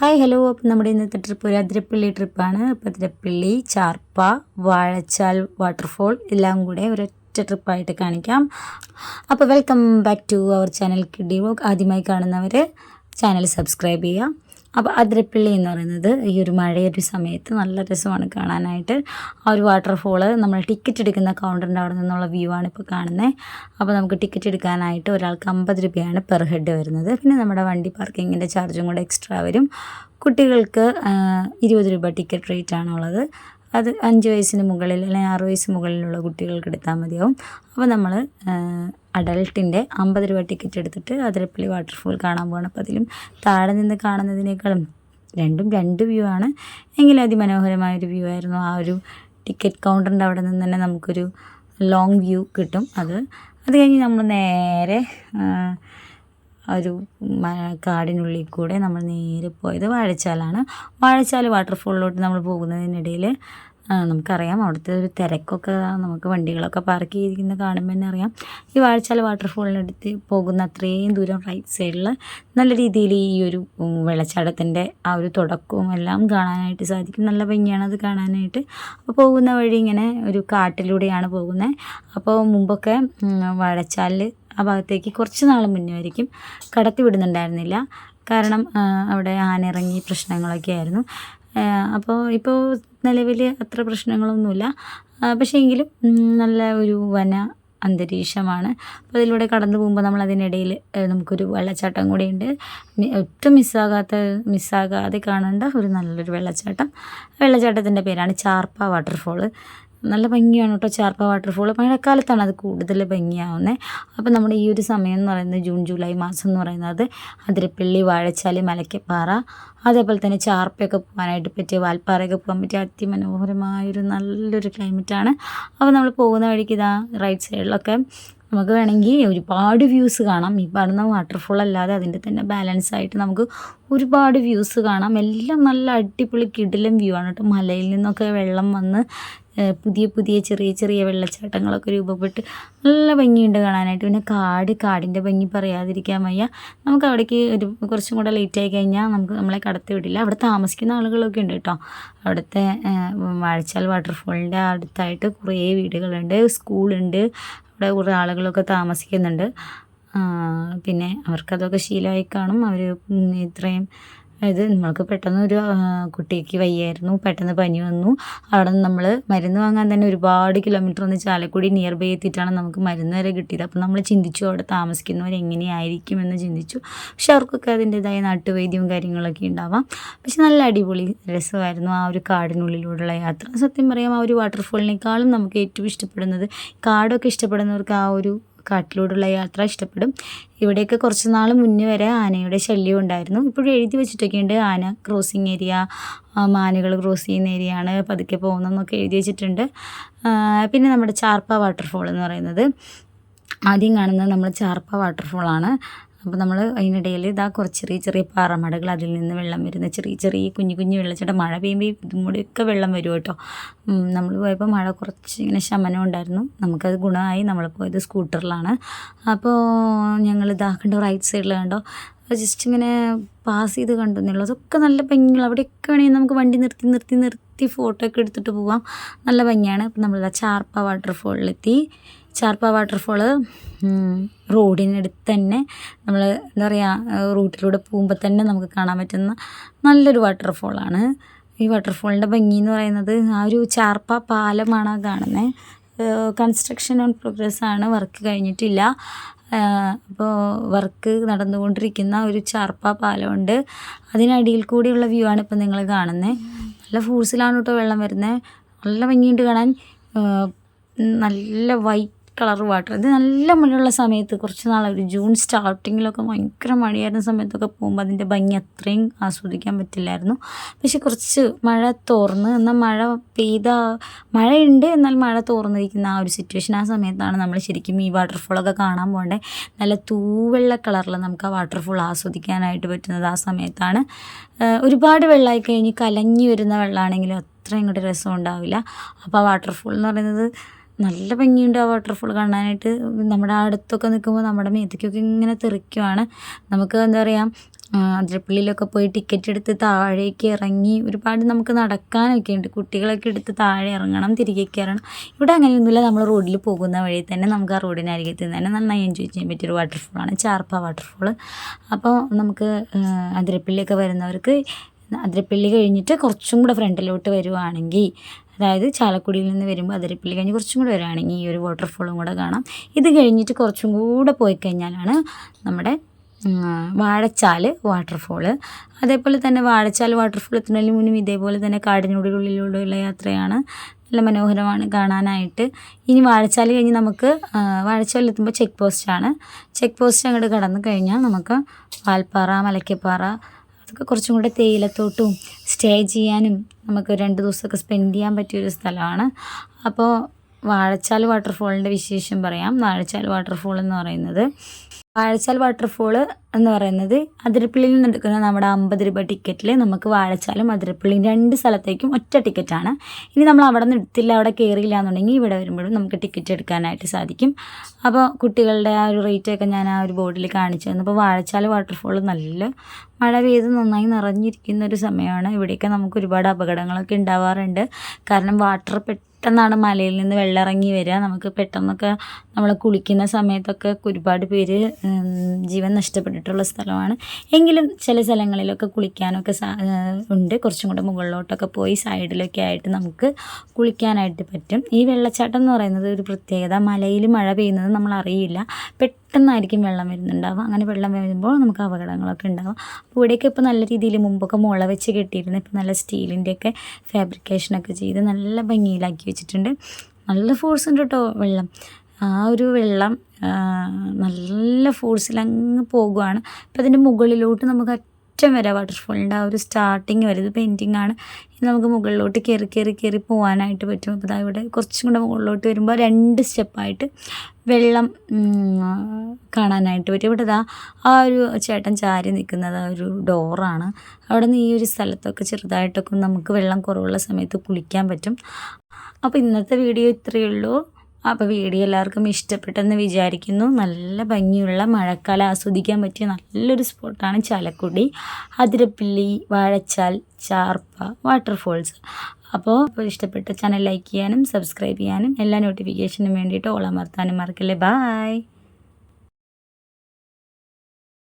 Hi hello. അപ്പം നമ്മുടെ ഇന്നത്തെ ട്രിപ്പ് ഒരു അതിരപ്പള്ളി ട്രിപ്പാണ്. അപ്പോൾ അതിരപ്പള്ളി ചാർപ്പ വാഴച്ചാൽ വാട്ടർഫോൾ എല്ലാം കൂടെ ഒരൊറ്റ ട്രിപ്പായിട്ട് കാണിക്കാം. അപ്പോൾ welcome back to our channel കിഡി വോക്ക് ആദ്യമായി കാണുന്നവർ ചാനൽ സബ്സ്ക്രൈബ് ചെയ്യുക. അപ്പോൾ അതിരപ്പള്ളി എന്ന് പറയുന്നത് ഈ ഒരു മഴയൊരു സമയത്ത് നല്ല രസമാണ് കാണാനായിട്ട്. ആ ഒരു വാട്ടർഫോൾ നമ്മൾ ടിക്കറ്റ് എടുക്കുന്ന കൗണ്ടറിന്റെ അവിടെ നിന്നുള്ള വ്യൂ ആണ് ഇപ്പോൾ കാണുന്നത് അപ്പോൾ നമുക്ക് ടിക്കറ്റ് എടുക്കാനായിട്ട് ഒരാൾക്ക് അമ്പത് രൂപയാണ് പെർ ഹെഡ് വരുന്നത്. പിന്നെ നമ്മുടെ വണ്ടി പാർക്കിങ്ങിന്റെ ചാർജും കൂടെ എക്സ്ട്രാ വരും. കുട്ടികൾക്ക് ഇരുപത് രൂപ ടിക്കറ്റ് റേറ്റ് ആണുള്ളത് അത് അഞ്ച് വയസ്സിന് മുകളിൽ അല്ലെങ്കിൽ ആറ് വയസ്സ് മുകളിലുള്ള കുട്ടികൾക്ക് എടുത്താൽ മതിയാവും. അപ്പോൾ നമ്മൾ അഡൾട്ടിന്റെ അമ്പത് രൂപ ടിക്കറ്റ് എടുത്തിട്ട് അതിരപ്പള്ളി വാട്ടർഫോൾ കാണാൻ പോകണം അപ്പോൾ അതിലും താഴെ നിന്ന് കാണുന്നതിനേക്കാളും രണ്ടും രണ്ട് വ്യൂ ആണ്. എങ്കിലും അതിമനോഹരമായൊരു വ്യൂ ആയിരുന്നു. ആ ഒരു ടിക്കറ്റ് കൗണ്ടറിന്റെ അവിടെ നിന്ന് തന്നെ നമുക്കൊരു ലോങ് വ്യൂ കിട്ടും. അത് അത് കഴിഞ്ഞ് നമ്മൾ നേരെ ഒരു കാടിനുള്ളിൽ കൂടെ നമ്മൾ നേരെ പോയത് വാഴച്ചാലാണ്. വാഴച്ചാൽ വാട്ടർഫോളിലോട്ട് നമ്മൾ പോകുന്നതിനിടയിൽ നമുക്കറിയാം. അവിടുത്തെ ഒരു തിരക്കൊക്കെ നമുക്ക് വണ്ടികളൊക്കെ പാർക്ക് ചെയ്തിരിക്കുന്നത് കാണുമ്പോൾ തന്നെ അറിയാം. ഈ വാഴച്ചാൽ വാട്ടർഫോളിനടുത്ത് പോകുന്ന അത്രയും ദൂരം റൈറ്റ് സൈഡിൽ നല്ല രീതിയിൽ ഈ ഒരു വെള്ളച്ചാട്ടത്തിന്റെ ആ ഒരു തുടക്കവും എല്ലാം കാണാനായിട്ട് സാധിക്കും. നല്ല ഭംഗിയാണ് അത് കാണാനായിട്ട്. അപ്പോൾ പോകുന്ന വഴി ഇങ്ങനെ ഒരു കാട്ടിലൂടെയാണ് പോകുന്നത് അപ്പോൾ മുമ്പൊക്കെ വാഴച്ചാലിൽ ആ ഭാഗത്തേക്ക് കുറച്ച് നാൾ മുന്നേ ആയിരിക്കും കടത്തി വിടുന്നുണ്ടായിരുന്നില്ല. കാരണം അവിടെ ആനിറങ്ങി പ്രശ്നങ്ങളൊക്കെ ആയിരുന്നു. അപ്പോൾ ഇപ്പോൾ നിലവിൽ അത്ര പ്രശ്നങ്ങളൊന്നുമില്ല. പക്ഷേ എങ്കിലും നല്ല ഒരു വന അന്തരീക്ഷമാണ്. അപ്പോൾ അതിലൂടെ കടന്നു പോകുമ്പോൾ നമ്മൾ അതിനിടയിൽ നമുക്കൊരു വെള്ളച്ചാട്ടം കൂടെ ഉണ്ട് ഒട്ടും മിസ്സാകാത്ത മിസ്സാകാതെ കാണേണ്ട ഒരു നല്ലൊരു വെള്ളച്ചാട്ടം. വെള്ളച്ചാട്ടത്തിന്റെ പേരാണ് ചാർപ്പ വാട്ടർഫോൾ. നല്ല ഭംഗിയാണ് കേട്ടോ ചാർപ്പ വാട്ടർഫോൾ മഴക്കാലത്താണ് അത് കൂടുതൽ ഭംഗിയാവുന്നത് അപ്പോൾ നമ്മുടെ ഈ ഒരു സമയം എന്ന് പറയുന്നത് ജൂൺ ജൂലൈ മാസം എന്ന് പറയുന്നത് അതിരപ്പള്ളി വാഴച്ചാൽ മലക്കപ്പാറ അതേപോലെ തന്നെ ചാർപ്പയൊക്കെ പോകാനായിട്ട് പറ്റിയ വാൽപ്പാറയൊക്കെ പോകാൻ പറ്റിയ അതിമനോഹരമായൊരു നല്ലൊരു ക്ലൈമറ്റാണ് അപ്പോൾ നമ്മൾ പോകുന്ന വഴിക്ക് ഇതാ റൈറ്റ് സൈഡിലൊക്കെ നമുക്ക് വേണമെങ്കിൽ ഒരുപാട് വ്യൂസ് കാണാം. ഈ പറഞ്ഞ വാട്ടർഫോൾ അല്ലാതെ അതിന്റെ തന്നെ ബാലൻസ് ആയിട്ട് നമുക്ക് ഒരുപാട് വ്യൂസ് കാണാം. എല്ലാം നല്ല അടിപൊളി കിടിലം വ്യൂ ആണ് കേട്ടോ. മലയിൽ നിന്നൊക്കെ വെള്ളം വന്ന് പുതിയ പുതിയ ചെറിയ ചെറിയ വെള്ളച്ചാട്ടങ്ങളൊക്കെ രൂപപ്പെട്ട് നല്ല ഭംഗിയുണ്ട് കാണാനായിട്ട്. പിന്നെ കാട് കാടിന്റെ ഭംഗി പറയാതിരിക്കാൻ വയ്യ. നമുക്ക് അവിടേക്ക് ഒരു കുറച്ചും കൂടെ ലേറ്റ് ആയി കഴിഞ്ഞാൽ നമുക്ക് നമ്മളെ കടത്തി വിടില്ല. അവിടെ താമസിക്കുന്ന ആളുകളൊക്കെ ഉണ്ട് കേട്ടോ. അവിടുത്തെ വാഴച്ചാൽ വാട്ടർഫോളിന്റെ അടുത്തായിട്ട് കുറേ വീടുകളുണ്ട് സ്കൂളുണ്ട്. അവിടെ കുറേ ആളുകളൊക്കെ താമസിക്കുന്നുണ്ട്. പിന്നെ അവർക്കതൊക്കെ ശീലമായി കാണും. അവർ ഇത്രയും അതായത് നമ്മൾക്ക് പെട്ടെന്ന് ഒരു കുട്ടിക്ക് വയ്യായിരുന്നു പെട്ടെന്ന് പനി വന്നു. അവിടെ നിന്ന് നമ്മൾ മരുന്ന് വാങ്ങാൻ തന്നെ ഒരുപാട് കിലോമീറ്റർ ഒന്ന് ചാലക്കുടി നിയർ ബൈ എത്തിയിട്ടാണ് നമുക്ക് മരുന്ന് വരെ കിട്ടിയത്. അപ്പോൾ നമ്മൾ ചിന്തിച്ചു അവിടെ താമസിക്കുന്നവർ എങ്ങനെയായിരിക്കും എന്ന് ചിന്തിച്ചു. പക്ഷെ അവർക്കൊക്കെ അതിന്റെതായ നാട്ടുവൈദ്യവും കാര്യങ്ങളൊക്കെ ഉണ്ടാവാം. പക്ഷെ നല്ല അടിപൊളി രസമായിരുന്നു ആ ഒരു കാടിനുള്ളിലൂടെയുള്ള യാത്ര. സത്യം പറയാം ആ ഒരു വാട്ടർഫോളിനേക്കാളും നമുക്ക് ഏറ്റവും ഇഷ്ടപ്പെടുന്നത് കാടൊക്കെ ഇഷ്ടപ്പെടുന്നവർക്ക് ആ ഒരു കാട്ടിലൂടെയുള്ള യാത്ര ഇഷ്ടപ്പെടും. ഇവിടെയൊക്കെ കുറച്ച് നാൾ മുന്നേ വരെ ആനയുടെ ശല്യം ഉണ്ടായിരുന്നു. ഇപ്പോഴും എഴുതി വെച്ചിട്ടൊക്കെയുണ്ട്. ആന ക്രോസിങ് ഏരിയ മാനുകൾ ക്രോസ് ചെയ്യുന്ന ഏരിയ ആണ് പതുക്കെ പോകുന്നതെന്നൊക്കെ എഴുതി വെച്ചിട്ടുണ്ട്. പിന്നെ നമ്മുടെ ചാർപ്പ വാട്ടർഫോൾ എന്ന് പറയുന്നത്. ആദ്യം കാണുന്നത് നമ്മൾ ചാർപ്പ വാട്ടർഫോളാണ് അപ്പോൾ നമ്മൾ അതിനിടയിൽ ഇതാ കുറച്ച് ചെറിയ ചെറിയ പാറമടകൾ അതിൽ നിന്ന് വെള്ളം വരുന്ന ചെറിയ ചെറിയ കുഞ്ഞു കുഞ്ഞു വെള്ളച്ചാട്ടം. മഴ പെയ്യുമ്പോൾ ഇതും കൂടിയൊക്കെ വെള്ളം വരും കേട്ടോ. നമ്മൾ പോയപ്പോൾ മഴ കുറച്ച് ഇങ്ങനെ ശമനം ഉണ്ടായിരുന്നു. നമുക്കത് ഗുണമായി നമ്മൾ പോയത് സ്കൂട്ടറിലാണ്. അപ്പോൾ ഞങ്ങൾ ഇതാ കണ്ടോ റൈറ്റ് സൈഡിൽ കണ്ടോ ജസ്റ്റ് ഇങ്ങനെ പാസ് ചെയ്ത് കണ്ടെന്നുള്ളൂ അതൊക്കെ നല്ല ഭംഗിയുള്ള അവിടെയൊക്കെ വേണമെങ്കിൽ നമുക്ക് വണ്ടി നിർത്തി നിർത്തി നിർത്തി ഫോട്ടോ ഒക്കെ എടുത്തിട്ട് പോവാം. നല്ല ഭംഗിയാണ്. അപ്പം നമ്മൾ ചാർപ്പ വാട്ടർഫോളിലെത്തി ചാർപ്പ വാട്ടർഫോൾ റോഡിനടുത്ത് തന്നെ നമ്മൾ എന്താ പറയുക റൂട്ടിലൂടെ പോകുമ്പോൾ തന്നെ നമുക്ക് കാണാൻ പറ്റുന്ന നല്ലൊരു വാട്ടർഫോളാണ് ഈ വാട്ടർഫോളിന്റെ ഭംഗി എന്ന് പറയുന്നത് ആ ഒരു ചാർപ്പ പാലമാണ് കാണുന്നത് കൺസ്ട്രക്ഷൻ ഓൺ പ്രോഗ്രസ് ആണ്. വർക്ക് കഴിഞ്ഞിട്ടില്ല. അപ്പോൾ വർക്ക് നടന്നുകൊണ്ടിരിക്കുന്ന ഒരു ചാർപ്പ പാലമുണ്ട്. അതിനടിയിൽ കൂടിയുള്ള വ്യൂ ആണ് ഇപ്പം നിങ്ങൾ കാണുന്നത് നല്ല ഫോഴ്സിലാണ് കേട്ടോ വെള്ളം വരുന്നത് നല്ല ഭംഗിയുണ്ട് കാണാൻ. നല്ല വൈറ്റ് കളർ വാട്ടർ. ഇത് നല്ല മഴയുള്ള സമയത്ത് കുറച്ച് നാളൊരു ജൂൺ സ്റ്റാർട്ടിങ്ങിലൊക്കെ ഭയങ്കര മഴയായിരുന്ന സമയത്തൊക്കെ പോകുമ്പോൾ അതിന്റെ ഭംഗി അത്രയും ആസ്വദിക്കാൻ പറ്റില്ലായിരുന്നു. പക്ഷെ കുറച്ച് മഴ തോർന്ന് എന്നാൽ മഴ പെയ്ത മഴയുണ്ട് എന്നാൽ മഴ തോർന്നിരിക്കുന്ന ആ ഒരു സിറ്റുവേഷൻ ആ സമയത്താണ് നമ്മൾ ശരിക്കും ഈ വാട്ടർഫോളൊക്കെ കാണാൻ പോകേണ്ടത് നല്ല തൂവെള്ള കളറിൽ നമുക്ക് ആ വാട്ടർഫോൾ ആസ്വദിക്കാനായിട്ട് പറ്റുന്നത് ആ സമയത്താണ്. ഒരുപാട് വെള്ളമായി കഴിഞ്ഞ് കലങ്ങി വരുന്ന വെള്ളമാണെങ്കിലും അത്ര ഇങ്ങോട്ട് രസം ഉണ്ടാവില്ല. അപ്പോൾ ആ വാട്ടർഫോൾ എന്ന് പറയുന്നത് നല്ല ഭംഗിയുണ്ട് ആ വാട്ടർഫോൾ കാണാനായിട്ട്. നമ്മുടെ അടുത്തൊക്കെ നിൽക്കുമ്പോൾ നമ്മുടെ മേത്തേക്കൊക്കെ ഇങ്ങനെ തെറിക്കുവാണ്. നമുക്ക് എന്താ പറയുക അതിരപ്പള്ളിയിലൊക്കെ പോയി ടിക്കറ്റ് എടുത്ത് താഴേക്ക് ഇറങ്ങി ഒരുപാട് നമുക്ക് നടക്കാനൊക്കെ ഉണ്ട്. കുട്ടികളൊക്കെ എടുത്ത് താഴെ ഇറങ്ങണം തിരികെ കയറണം ഇവിടെ അങ്ങനെയൊന്നുമില്ല. നമ്മൾ റോഡിൽ പോകുന്ന വഴി തന്നെ നമുക്ക് ആ റോഡിനരികത്ത് തന്നെ നന്നായി എൻജോയ് ചെയ്യാൻ പറ്റിയൊരു വാട്ടർഫോളാണ് ചാർപ്പ വാട്ടർഫോൾ അപ്പോൾ നമുക്ക് അതിരപ്പള്ളിയൊക്കെ വരുന്നവർക്ക് അതിരപ്പള്ളി കഴിഞ്ഞിട്ട് കുറച്ചും കൂടെ ഫ്രണ്ടിലോട്ട് വരുവാണെങ്കിൽ അതായത് ചാലക്കുടിയിൽ നിന്ന് വരുമ്പോൾ അതിരപ്പള്ളി കഴിഞ്ഞ് കുറച്ചും കൂടെ വരികയാണെങ്കിൽ ഈ ഒരു വാട്ടർഫോളും കൂടെ കാണാം. ഇത് കഴിഞ്ഞിട്ട് കുറച്ചും കൂടെ പോയി കഴിഞ്ഞാലാണ് നമ്മുടെ വാഴച്ചാൽ വാട്ടർഫോൾ അതേപോലെ തന്നെ വാഴച്ചാൽ വാട്ടർഫോൾ എത്തുന്നതിന് മുന്നും ഇതേപോലെ തന്നെ കാടിനുള്ളിലൂടെയുള്ള യാത്രയാണ് നല്ല മനോഹരമാണ് കാണാനായിട്ട്. ഇനി വാഴച്ചാൽ കഴിഞ്ഞ് നമുക്ക് വാഴച്ചാൽ എത്തുമ്പോൾ ചെക്ക് പോസ്റ്റാണ് ചെക്ക് പോസ്റ്റ് അങ്ങോട്ട് കടന്നു കഴിഞ്ഞാൽ നമുക്ക് വാൽപ്പാറ മലക്കപ്പാറ അതൊക്കെ കുറച്ചും കൂടെ തേയിലത്തോട്ടും സ്റ്റേ ചെയ്യാനും നമുക്ക് രണ്ട് ദിവസമൊക്കെ സ്പെൻഡ് ചെയ്യാൻ പറ്റിയൊരു സ്ഥലമാണ്. അപ്പോൾ വാഴച്ചാൽ വാട്ടർഫോളിന്റെ വിശേഷം പറയാം. വാഴച്ചാൽ വാട്ടർഫോൾ എന്ന് പറയുന്നത് വാഴച്ചാൽ വാട്ടർഫോൾ എന്ന് പറയുന്നത് അതിരപ്പള്ളിയിൽ നിന്ന് എടുക്കുന്ന നമ്മുടെ അമ്പത് രൂപ ടിക്കറ്റിൽ നമുക്ക് വാഴച്ചാലും അതിരപ്പള്ളിയും രണ്ട് സ്ഥലത്തേക്കും ഒറ്റ ടിക്കറ്റാണ് ഇനി നമ്മൾ അവിടെ നിന്ന് എടുത്തില്ല അവിടെ കയറിയില്ല എന്നുണ്ടെങ്കിൽ ഇവിടെ വരുമ്പോഴും നമുക്ക് ടിക്കറ്റ് എടുക്കാനായിട്ട് സാധിക്കും. അപ്പോൾ കുട്ടികളുടെ ആ ഒരു റേറ്റൊക്കെ ഞാൻ ആ ഒരു ബോർഡിൽ കാണിച്ചു തന്നു. അപ്പോൾ വാഴച്ചാൽ വാട്ടർഫോൾ നല്ല മഴ പെയ്ത് നന്നായി നിറഞ്ഞിരിക്കുന്ന ഒരു സമയമാണ്. ഇവിടെയൊക്കെ നമുക്ക് ഒരുപാട് അപകടങ്ങളൊക്കെ ഉണ്ടാവാറുണ്ട്. കാരണം വാട്ടർ പെട്ടെന്ന് പെട്ടെന്നാണ് മലയിൽ നിന്ന് വെള്ളം ഇറങ്ങി വരിക. നമുക്ക് പെട്ടെന്നൊക്കെ നമ്മൾ കുളിക്കുന്ന സമയത്തൊക്കെ ഒരുപാട് പേര് ജീവൻ നഷ്ടപ്പെട്ടിട്ടുള്ള സ്ഥലമാണ്. എങ്കിലും ചില സ്ഥലങ്ങളിലൊക്കെ കുളിക്കാനൊക്കെ ഉണ്ട്. കുറച്ചും കൂടെ മുകളിലോട്ടൊക്കെ പോയി സൈഡിലൊക്കെ ആയിട്ട് നമുക്ക് കുളിക്കാനായിട്ട് പറ്റും. ഈ വെള്ളച്ചാട്ടം എന്ന് പറയുന്നത് ഒരു പ്രത്യേകത. മലയിൽ മഴ പെയ്യുന്നത് നമ്മൾ അറിയില്ല പെട്ടെന്നായിരിക്കും വെള്ളം വരുന്നുണ്ടാവുക. അങ്ങനെ വെള്ളം വരുമ്പോൾ നമുക്ക് അപകടങ്ങളൊക്കെ ഉണ്ടാവും. അപ്പോൾ ഇവിടെയൊക്കെ ഇപ്പോൾ നല്ല രീതിയിൽ മുമ്പൊക്കെ മുള വെച്ച് കെട്ടിയിരുന്നു. ഇപ്പോൾ നല്ല സ്റ്റീലിന്റെയൊക്കെ ഫാബ്രിക്കേഷനൊക്കെ ചെയ്ത് നല്ല ഭംഗിയിലാക്കി വെച്ചിട്ടുണ്ട്. നല്ല ഫോഴ്സ് ഉണ്ട് കേട്ടോ വെള്ളം. ആ ഒരു വെള്ളം നല്ല ഫോഴ്സിൽ അങ്ങ് പോകുവാണ്. അപ്പോൾ അതിന്റെ മുകളിലോട്ട് നമുക്ക് അറ്റം വരെ വാട്ടർഫോളിന്റെ ആ ഒരു സ്റ്റാർട്ടിങ് വരെ. ഇത് പെയിന്റിങ് ആണ്. നമുക്ക് മുകളിലോട്ട് കയറി കയറി കയറി പോകാനായിട്ട് പറ്റും. അപ്പോൾ ഇവിടെ കുറച്ചും കൂടെ മുകളിലോട്ട് വരുമ്പോൾ രണ്ട് സ്റ്റെപ്പായിട്ട് വെള്ളം കാണാനായിട്ട് പറ്റും. ഇവിടെ ഇതാ ആ ഒരു ചേട്ടൻ ചാരി നിൽക്കുന്നത് ആ ഒരു ഡോറാണ് അവിടെ നിന്ന് ഈ ഒരു സ്ഥലത്തൊക്കെ ചെറുതായിട്ടൊക്കെ നമുക്ക് വെള്ളം കുറവുള്ള സമയത്ത് കുളിക്കാൻ പറ്റും. അപ്പോൾ ഇന്നത്തെ വീഡിയോ ഇത്രയേ ഉള്ളൂ. അപ്പോൾ വീഡിയോ എല്ലാവർക്കും ഇഷ്ടപ്പെട്ടെന്ന് വിചാരിക്കുന്നു. നല്ല ഭംഗിയുള്ള മഴക്കാലം ആസ്വദിക്കാൻ പറ്റിയ നല്ലൊരു സ്പോട്ടാണ് ചാലക്കുടി. അതിരപ്പിള്ളി വാഴച്ചാൽ ചാർപ്പ വാട്ടർഫോൾസ് അപ്പോൾ ഇഷ്ടപ്പെട്ട ചാനൽ ലൈക്ക് ചെയ്യാനും സബ്സ്ക്രൈബ് ചെയ്യാനും എല്ലാ നോട്ടിഫിക്കേഷനും വേണ്ടിയിട്ട് ഓളമർത്താനും മറക്കല്ലേ. ബായ്